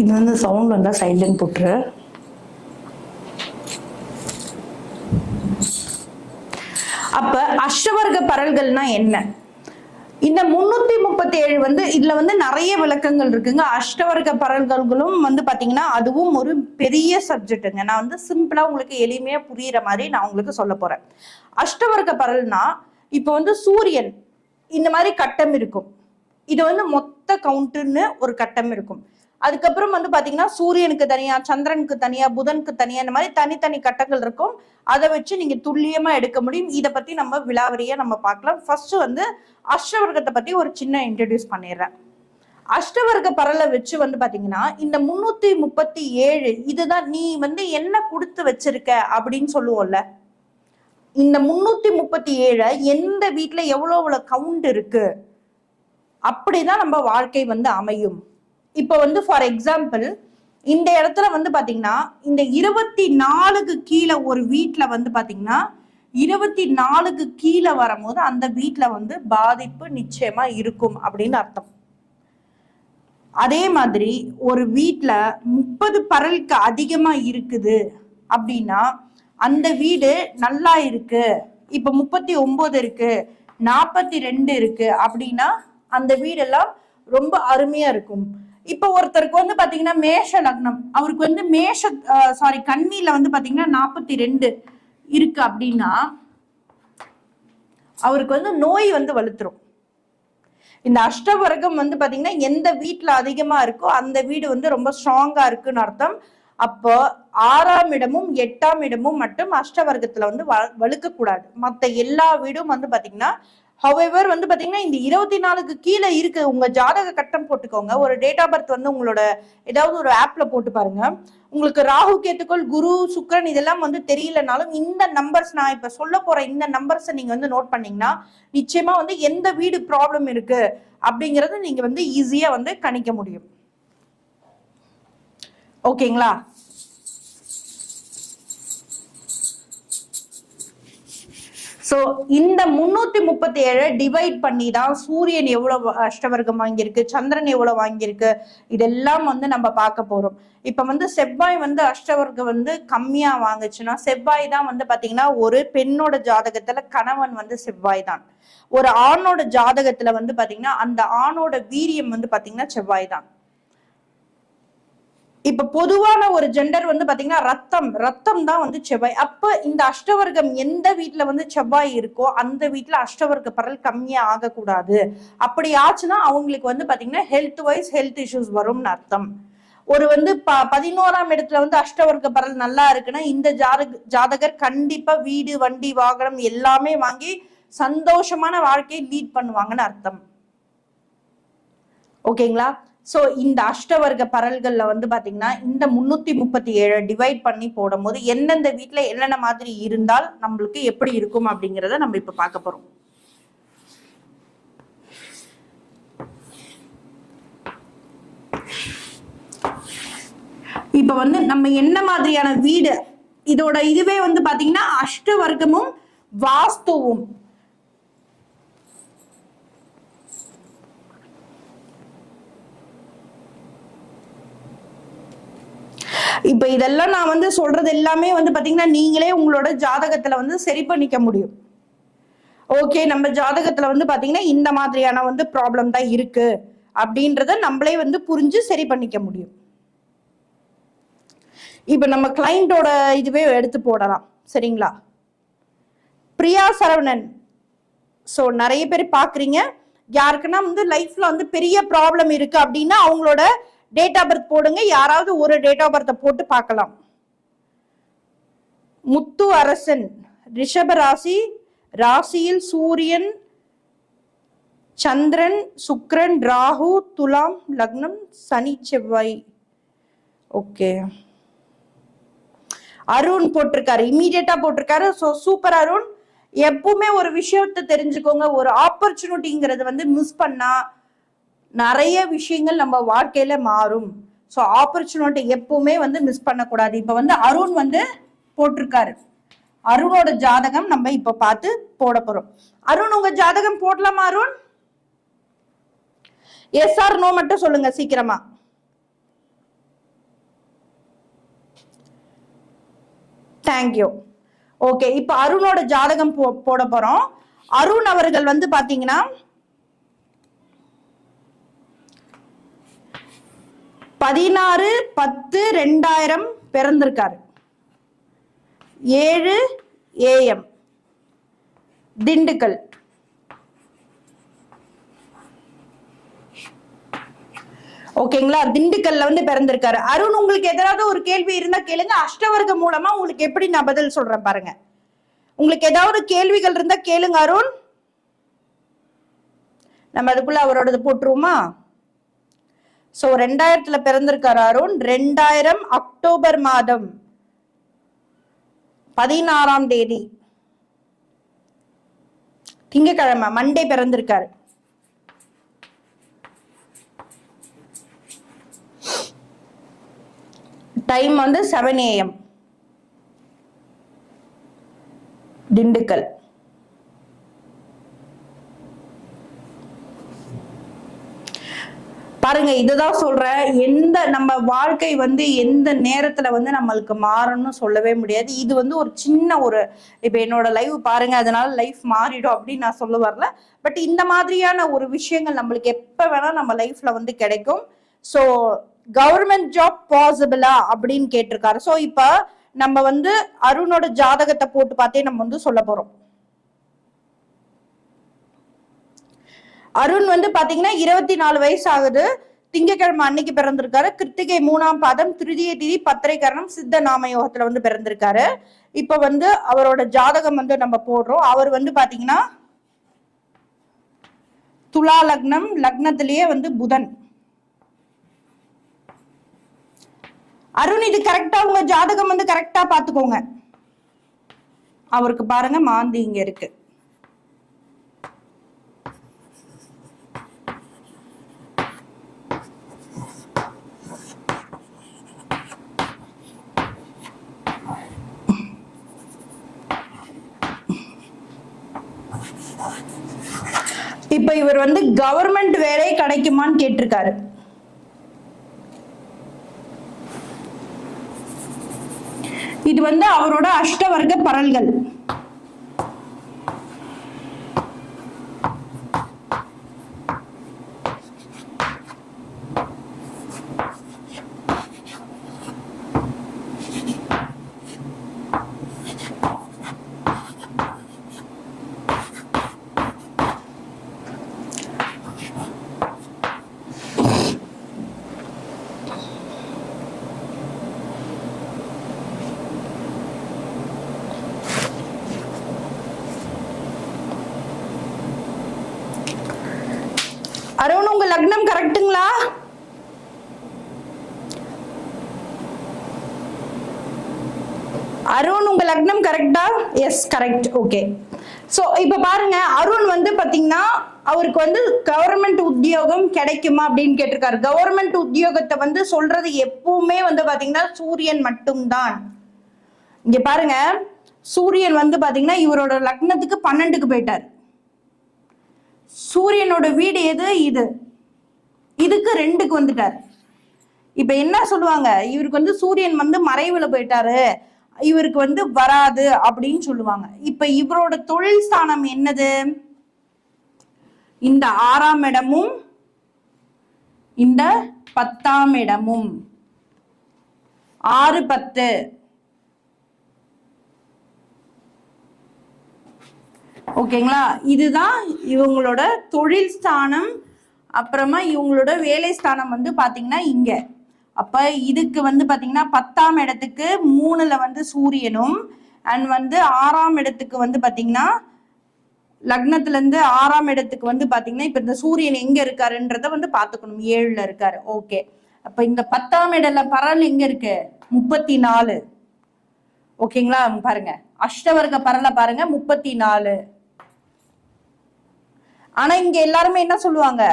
இது வந்து சவுண்ட் வந்தா சைலண்ட் போட்டுரு. அப்ப அஷ்டவர்க்க பரல்கள்னா என்ன? இந்த முன்னூத்தி முப்பத்தி ஏழு வந்து இதுல வந்து நிறைய விளக்கங்கள் இருக்குங்க. அஷ்டவர்க்க பரல்களும் வந்து பாத்தீங்கன்னா அதுவும் ஒரு பெரிய சப்ஜெக்ட்டுங்க நான் வந்து சிம்பிளா உங்களுக்கு எளிமையா புரியுற மாதிரி நான் உங்களுக்கு சொல்ல போறேன். அஷ்டவர்க்க பரல்னா இப்போ வந்து சூரியன் இந்த மாதிரி கட்டம் இருக்கும். இது வந்து மொத்த கவுண்ட்டுன்னு ஒரு கட்டம் இருக்கும். அதுக்கப்புறம் வந்து பாத்தீங்கன்னா சூரியனுக்கு தனியா சந்திரனுக்கு தனியா புதனுக்கு தனியா இந்த மாதிரி தனித்தனி கட்டங்கள் இருக்கும். அதை வச்சு நீங்க துல்லியமா எடுக்க முடியும். இதை பத்தி நம்ம விலாவரியா நம்ம பார்க்கலாம். ஃபர்ஸ்ட் வந்து அஷ்டவர்க்கத்தை பத்தி ஒரு சின்ன இன்ட்ரடியூஸ் பண்ணிடுறேன். அஷ்டவர்க்க பரலை வச்சு வந்து பாத்தீங்கன்னா இந்த முன்னூத்தி முப்பத்தி ஏழு இதுதான் நீ வந்து என்ன கொடுத்து வச்சிருக்க அப்படின்னு சொல்லுவோம்ல. இந்த முன்னூத்தி முப்பத்தி ஏழை எந்த வீட்டுல எவ்வளவு கவுண்ட் இருக்கு? அப்படிதான் நம்ம வாழ்க்கை வந்து அமையும். இப்போ வந்து ஃபார் எக்ஸாம்பிள் இந்த இடத்துல வந்து பாத்தீங்கன்னா இந்த இருபத்தி நாலுக்கு கீழே ஒரு வீட்டில் வந்து பாத்தீங்கன்னா இருபத்தி நாலுக்கு கீழே வரும்போது அந்த வீட்டில் வந்து பாதிப்பு நிச்சயமா இருக்கும் அப்படின்னு அர்த்தம். அதே மாதிரி ஒரு வீட்டில் முப்பது பரலுக்கு அதிகமா இருக்குது அப்படின்னா அந்த வீடு நல்லா இருக்கு இப்ப முப்பத்தி ஒன்பது இருக்கு நாற்பத்தி ரெண்டு இருக்கு அப்படின்னா அந்த வீடெல்லாம் ரொம்ப அருமையா இருக்கும். இப்ப ஒருத்தருக்கு வந்து பாத்தீங்கன்னா மேஷ லக்னம். அவருக்கு வந்து மேஷ சாரி கன்னியில வந்து பாத்தீங்கன்னா நாற்பத்தி ரெண்டு இருக்கு அப்படின்னா அவருக்கு வந்து நோய் வந்து வலுத்துரும். இந்த அஷ்டவர்க்கம் வந்து பாத்தீங்கன்னா எந்த வீட்ல அதிகமா இருக்கோ அந்த வீடு வந்து ரொம்ப ஸ்ட்ராங்கா இருக்குன்னு அர்த்தம். அப்போ ஆறாம் இடமும் எட்டாம் இடமும் மட்டும் அஷ்டவர்க்கத்துல வந்து வ- வழுக்க கூடாது மத்த எல்லா வீடும் வந்து பாத்தீங்கன்னா ஹவெவர் வந்து பாத்தீங்கன்னா இந்த இருபத்தி நாலுக்கு கீழே இருக்கு உங்க ஜாதக கட்டம் போட்டுக்கோங்க. ஒரு டேட் ஆஃப் பர்த் வந்து உங்களோட ஏதாவது ஒரு ஆப்ல போட்டு பாருங்க. உங்களுக்கு ராகு கேத்துக்கோள் குரு சுக்கிரன் இதெல்லாம் வந்து தெரியலனாலும் இந்த நம்பர்ஸ் நான் இப்ப சொல்ல போற இந்த நம்பர்ஸை நீங்க வந்து நோட் பண்ணீங்கன்னா நிச்சயமா வந்து எந்த வீடு ப்ராப்ளம் இருக்கு அப்படிங்கறத நீங்க வந்து ஈஸியா வந்து கணிக்க முடியும். ஓகேங்களா சோ இந்த முன்னூத்தி முப்பத்தி ஏழை டிவைட் பண்ணி தான் சூரியன் எவ்வளவு அஷ்டவர்க்கம் வாங்கியிருக்கு சந்திரன் எவ்வளவு வாங்கியிருக்கு இதெல்லாம் வந்து நம்ம பார்க்க போறோம். இப்ப வந்து செவ்வாய் வந்து அஷ்டவர்க்கம் வந்து கம்மியா வாங்குச்சுன்னா செவ்வாய் தான் வந்து பாத்தீங்கன்னா ஒரு பெண்ணோட ஜாதகத்துல கணவன் வந்து செவ்வாய் தான். ஒரு ஆணோட ஜாதகத்துல வந்து பாத்தீங்கன்னா அந்த ஆணோட வீரியம் வந்து பாத்தீங்கன்னா செவ்வாய் தான். இப்ப பொதுவான ஒரு ஜெண்டர் வந்து பாத்தீங்கன்னா ரத்தம் ரத்தம் தான் வந்து செவ்வாய். அப்ப இந்த அஷ்டவர்க்கம் எந்த வீட்டுல வந்து செவ்வாய் இருக்கோ அந்த வீட்டுல அஷ்டவர்க்க பரல் கம்மியா ஆகக்கூடாது. அப்படி ஆச்சுன்னா அவங்களுக்கு வந்து பாத்தீங்கன்னா ஹெல்த் வைஸ் ஹெல்த் இஷ்யூஸ் வரும்னு அர்த்தம். ஒரு வந்து ப பதினோராம் இடத்துல வந்து அஷ்டவர்க்க பரல் நல்லா இருக்குன்னா இந்த ஜாதக ஜாதகர் கண்டிப்பா வீடு வண்டி வாகனம் எல்லாமே வாங்கி சந்தோஷமான வாழ்க்கையை லீட் பண்ணுவாங்கன்னு அர்த்தம். ஓகேங்களா? சோ இந்த அஷ்டவர்க்க பரல்கள்ல வந்து பாத்தீங்கன்னா இந்த முன்னூத்தி முப்பத்தி ஏழு டிவைட் பண்ணி போடும்போது எந்தெந்த வீட்டுல என்னென்ன மாதிரி இருந்தால் நம்மளுக்கு எப்படி இருக்கும் அப்படிங்கறத நம்ம இப்ப பார்க்க போறோம். இப்ப வந்து நம்ம என்ன மாதிரியான வீடு? இதோட இதுவே வந்து பாத்தீங்கன்னா அஷ்டவர்க்கமும் வாஸ்துவும். இப்ப இதெல்லாம் நான் வந்து சொல்றது எல்லாமே வந்து பாத்தீங்கன்னா நீங்களே உங்களோட ஜாதகத்துல வந்து சரி பண்ணிக்க முடியும். ஓகே நம்ம ஜாதகத்துல வந்து பாத்தீங்கன்னா இந்த மாதிரியான வந்து ப்ராப்ளம் தான் இருக்கு. அப்படின்றத நம்மளே வந்து புரிஞ்சு சரி பண்ணிக்க முடியும். இப்ப நம்ம கிளைண்டோட இதுவே எடுத்து போடலாம். சரிங்களா? பிரியா சரவணன். ஸோ நிறைய பேர் பாக்குறீங்க. யாருக்குன்னா வந்து லைஃப்ல வந்து பெரிய ப்ராப்ளம் இருக்கு அப்படின்னா அவங்களோட டேட் ஆஃப் பர்த் போடுங்க. யாராவது ஒரு டேட் ஆஃப் பர்த்தை போட்டு பார்க்கலாம். முத்து அரசன் ரிஷப ராசி ராசியில் சூரியன் சந்திரன் சுக்ரன் ராகு துலாம் லக்னம் சனி செவ்வாய். ஓகே அருண் போட்டிருக்காரு. இமீடியட்டா போட்டிருக்காரு. So super Arun. எப்பவுமே ஒரு விஷயத்தை தெரிஞ்சுக்கோங்க. ஒரு ஆப்பர்ச்சுனிட்டிங்கிறது வந்து மிஸ் பண்ணா நிறைய விஷயங்கள் நம்ம வாழ்க்கையில மாறும். ஸோ ஆப்பர்ச்சுனிட்டி எப்பவுமே வந்து மிஸ் பண்ணக்கூடாது. இப்போ வந்து அருண் வந்து போட்டிருக்காரு. அருணோட ஜாதகம் நம்ம இப்போ பார்த்து போட போறோம். அருண் உங்க ஜாதகம் போடலாமா அருண்? எஸ் ஆர் நோ மட்டும் சொல்லுங்க சீக்கிரமா. தேங்க்யூ ஓகே இப்போ அருணோட ஜாதகம் போ போட போறோம். அருண் அவர்கள் வந்து பாத்தீங்கன்னா பதினாறு பத்து ரெண்டாயிரம் பிறந்திருக்காரு. ஏழு ஏஎம். திண்டுக்கல். ஓகேங்களா? திண்டுக்கல்ல வந்து பிறந்திருக்காரு. அருண் உங்களுக்கு எதாவது ஒரு கேள்வி இருந்தா கேளுங்க. அஷ்டவர்க்க மூலமா உங்களுக்கு எப்படி நான் பதில் சொல்றேன் பாருங்க. உங்களுக்கு ஏதாவது கேள்விகள் இருந்தா கேளுங்க அருண். நம்ம அதுக்குள்ள அவரோடது போட்டுருவோமா? சோ ரெண்டாயிரத்துல பிறந்திருக்காரு அருண். ரெண்டாயிரம் அக்டோபர் மாதம் பதினாறாம் தேதி. திங்கக்கிழமை மண்டே பிறந்திருக்காரு. டைம் வந்து செவன் ஏஎம் திண்டுக்கல். பாருங்க இதுதான் சொல்றேன். எந்த நம்ம வாழ்க்கை வந்து எந்த நேரத்துல வந்து நம்மளுக்கு மாறணும்னு சொல்லவே முடியாது. இது வந்து ஒரு சின்ன ஒரு இப்ப என்னோட லைவ் பாருங்க அதனால லைஃப் மாறிடும் அப்படின்னு நான் சொல்ல வரல. பட் இந்த மாதிரியான ஒரு விஷயங்கள் நம்மளுக்கு எப்ப வேணா நம்ம லைஃப்ல வந்து கிடைக்கும். ஸோ கவர்மெண்ட் ஜாப் பாசிபிளா அப்படின்னு கேட்டிருக்காரு. ஸோ இப்ப நம்ம வந்து அருணோட ஜாதகத்தை போட்டு பார்த்தே நம்ம வந்து சொல்ல போறோம். அருண் வந்து பாத்தீங்கன்னா இருபத்தி நாலு வயசு ஆகுது திங்கக்கிழமை அன்னைக்கு பிறந்திருக்காரு. கிருத்திகை மூணாம் பாதம் திருதிய திதி பத்திரை கரணம் சித்த நாம யோகத்துல வந்து பிறந்திருக்காரு. இப்ப வந்து அவரோட ஜாதகம் வந்து நம்ம போடுறோம். அவர் வந்து பாத்தீங்கன்னா துலா லக்னம் லக்னத்திலேயே வந்து புதன். அருண் இது கரெக்டா உங்க ஜாதகம் வந்து கரெக்டா பாத்துக்கோங்க. அவருக்கு பாருங்க மாந்தி இங்க இருக்கு. இப்ப இவர் வந்து கவர்மெண்ட் வேலை கிடைக்குமான்னு கேட்டிருக்காரு. இது வந்து அவரோட அஷ்டவர்க்க பரல்கள். அருண் உங்க லக்னம் கரெக்ட்டுங்களா அருண் உங்க லக்னம் கரெக்டா? எஸ் கரெக்ட் ஓகே ஸோ இப்ப பாருங்க அருண் வந்து பாத்தீங்கன்னா அவருக்கு வந்து கவர்மெண்ட் உத்தியோகம் கிடைக்குமா அப்படின்னு கேட்டிருக்காரு. கவர்மெண்ட் உத்தியோகத்தை வந்து சொல்றது எப்பவுமே வந்து பாத்தீங்கன்னா சூரியன் மட்டும்தான். இங்க பாருங்க சூரியன் வந்து பாத்தீங்கன்னா இவரோட லக்னத்துக்கு பன்னெண்டுக்கு போயிட்டார். சூரியனோட வீடு எது? இது. இதுக்கு ரெண்டுக்கு வந்துட்டார். இப்ப என்ன சொல்லுவாங்க? இவருக்கு வந்து சூரியன் வந்து மறைவுல போயிட்டாரு. இவருக்கு வந்து வராது அப்படின்னு சொல்லுவாங்க. இப்ப இவரோட தொழில் ஸ்தானம் என்னது? இந்த ஆறாம் இடமும் இந்த பத்தாம் இடமும். ஆறு பத்து. ஓகேங்களா? இதுதான் இவங்களோட தொழில் ஸ்தானம். அப்புறமா இவங்களோட வேலை ஸ்தானம் வந்து பார்த்தீங்கன்னா இங்கே. அப்போ இதுக்கு வந்து பார்த்தீங்கன்னா பத்தாம் இடத்துக்கு மூணில் வந்து சூரியனும் அண்ட் வந்து ஆறாம் இடத்துக்கு வந்து பார்த்தீங்கன்னா லக்னத்துலேருந்து ஆறாம் இடத்துக்கு வந்து பார்த்தீங்கன்னா இப்போ இந்த சூரியன் எங்கே இருக்காருன்றத வந்து பார்த்துக்கணும் ஏழில் இருக்காரு. ஓகே. அப்போ இந்த பத்தாம் இடல பரல் எங்கே இருக்கு? முப்பத்தி நாலு. ஓகேங்களா? பாருங்க. அஷ்டவர்க்க பரலை பாருங்க. முப்பத்தி நாலு. ஆனா இங்க எல்லாருமே என்ன சொல்லுவாங்க?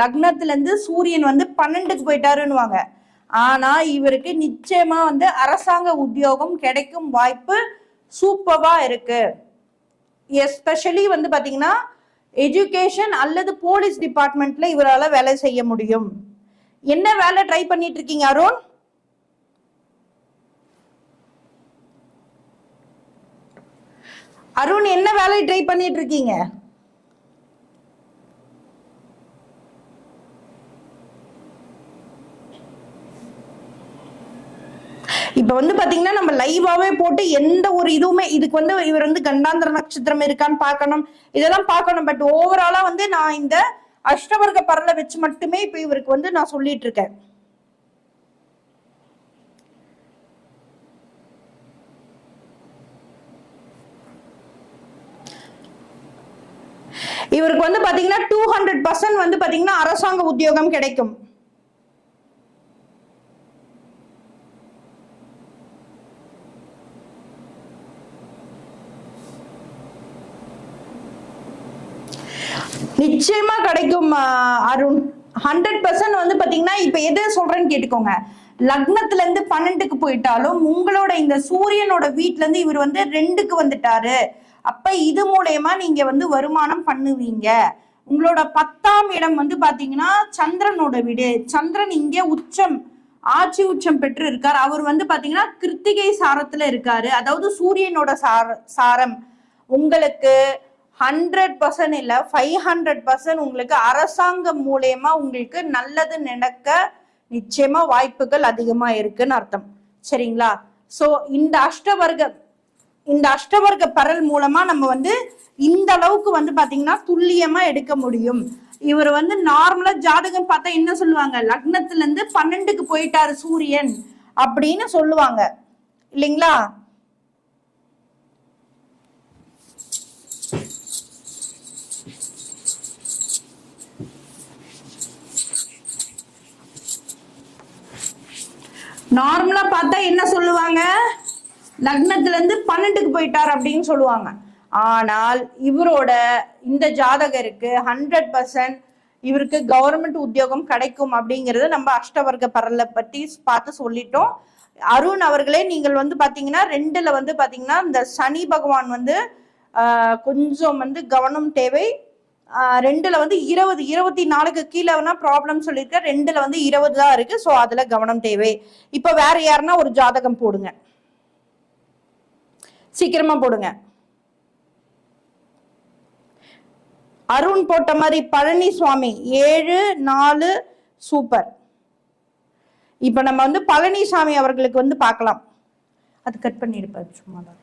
லக்னத்துல இருந்து சூரியன் வந்து பன்னெண்டுக்கு போயிட்டாருன்னுவாங்க. ஆனா இவருக்கு நிச்சயமா வந்து அரசாங்க உத்தியோகம் கிடைக்கும் வாய்ப்பு சூப்பரா இருக்கு. எஸ்பெஷலி வந்து பாத்தீங்கன்னா எஜுகேஷன் அல்லது போலீஸ் டிபார்ட்மெண்ட்ல இவரால வேலை செய்ய முடியும். என்ன வேலை ட்ரை பண்ணிட்டு இருக்கீங்க அருண்? அருண் என்ன வேலை ட்ரை பண்ணிட்டு இருக்கீங்க? இப்ப வந்து பாத்தீங்கன்னா நம்ம லைவாவே போட்டு எந்த ஒரு இதுவுமே இதுக்கு வந்து இவர் வந்து கண்டாந்திர நட்சத்திரம் இருக்கான்னு பார்க்கணும். இதெல்லாம் பார்க்கணும். பட் ஓவராலா வந்து நான் இந்த அஷ்டவர்க்க பரல வச்சு மட்டுமே இப்ப இவருக்கு வந்து நான் சொல்லிட்டு இருக்கேன் இவருக்கு வந்து பாத்தீங்கன்னா டூ ஹண்ட்ரட் பர்சன்ட் வந்து பாத்தீங்கன்னா அரசாங்க உத்தியோகம் கிடைக்கும். நிச்சயமா கிடைக்கும் அருண். ஹண்ட்ரட் பர்சன்ட் வந்து பாத்தீங்கன்னா இப்ப எது சொல்றேன்னு கேட்டுக்கோங்க. லக்னத்துல இருந்து பன்னெண்டுக்கு போயிட்டாலும் உங்களோட இந்த சூரியனோட வீட்டுல இருந்து இவர் வந்து ரெண்டுக்கு வந்துட்டாரு. அப்ப இது மூலயமா நீங்க வந்து வருமானம் பண்ணுவீங்க. உங்களோட பத்தாம் இடம் வந்து பாத்தீங்கன்னா சந்திரனோட வீடு. சந்திரன் இங்கே உச்சம் ஆட்சி உச்சம் பெற்று இருக்கார் அவர் வந்து பாத்தீங்கன்னா கிருத்திகை சாரத்துல இருக்காரு. அதாவது சூரியனோட சார சாரம். உங்களுக்கு ஹண்ட்ரட் பர்சன்ட் இல்ல ஃபைவ் ஹண்ட்ரட் பர்சன்ட் உங்களுக்கு அரசாங்கம் மூலயமா உங்களுக்கு நல்லது நடக்க நிச்சயமா வாய்ப்புகள் அதிகமா இருக்குன்னு அர்த்தம். சரிங்களா? சோ இந்த அஷ்டவர்க்க இந்த அஷ்டவர்க்க பரல் மூலமா நம்ம வந்து இந்த அளவுக்கு வந்து பாத்தீங்கன்னா துல்லியமா எடுக்க முடியும். இவர் வந்து நார்மலா ஜாதகம் பார்த்தா என்ன சொல்லுவாங்க? லக்னத்துல இருந்து பன்னெண்டுக்கு போயிட்டாரு சூரியன் அப்படின்னு சொல்லுவாங்க. இல்லைங்களா? நார்மலா பார்த்தா என்ன சொல்லுவாங்க? லக்னத்துல இருந்து பன்னெண்டுக்கு போயிட்டார் அப்படின்னு சொல்லுவாங்க. ஆனால் இவரோட இந்த ஜாதகருக்கு ஹண்ட்ரட் பர்சன்ட் இவருக்கு கவர்மெண்ட் உத்தியோகம் கிடைக்கும் அப்படிங்கறத நம்ம அஷ்டவர்க்க பரல பத்தி பார்த்து சொல்லிட்டோம். அருண் அவர்களே நீங்கள் வந்து பாத்தீங்கன்னா ரெண்டுல வந்து பாத்தீங்கன்னா இந்த சனி பகவான் வந்து கொஞ்சம் வந்து கவனம் தேவை. ரெண்டுல வந்து இருபது இருபத்தி நாலுக்கு கீழே வேணா ப்ராப்ளம் சொல்லியிருக்க ரெண்டுல வந்து இருபது தான் இருக்கு. ஸோ அதுல கவனம் தேவை. இப்ப வேற யாருன்னா ஒரு ஜாதகம் போடுங்க. சீக்கிரமா போடுங்க. அருண் போட்ட மாதிரி பழனி சுவாமி ஏழு நாலு சூப்பர் இப்ப நம்ம வந்து பழனிசாமி அவர்களுக்கு வந்து பார்க்கலாம். அது கட் பண்ணிருப்பாரு சும்மா தான்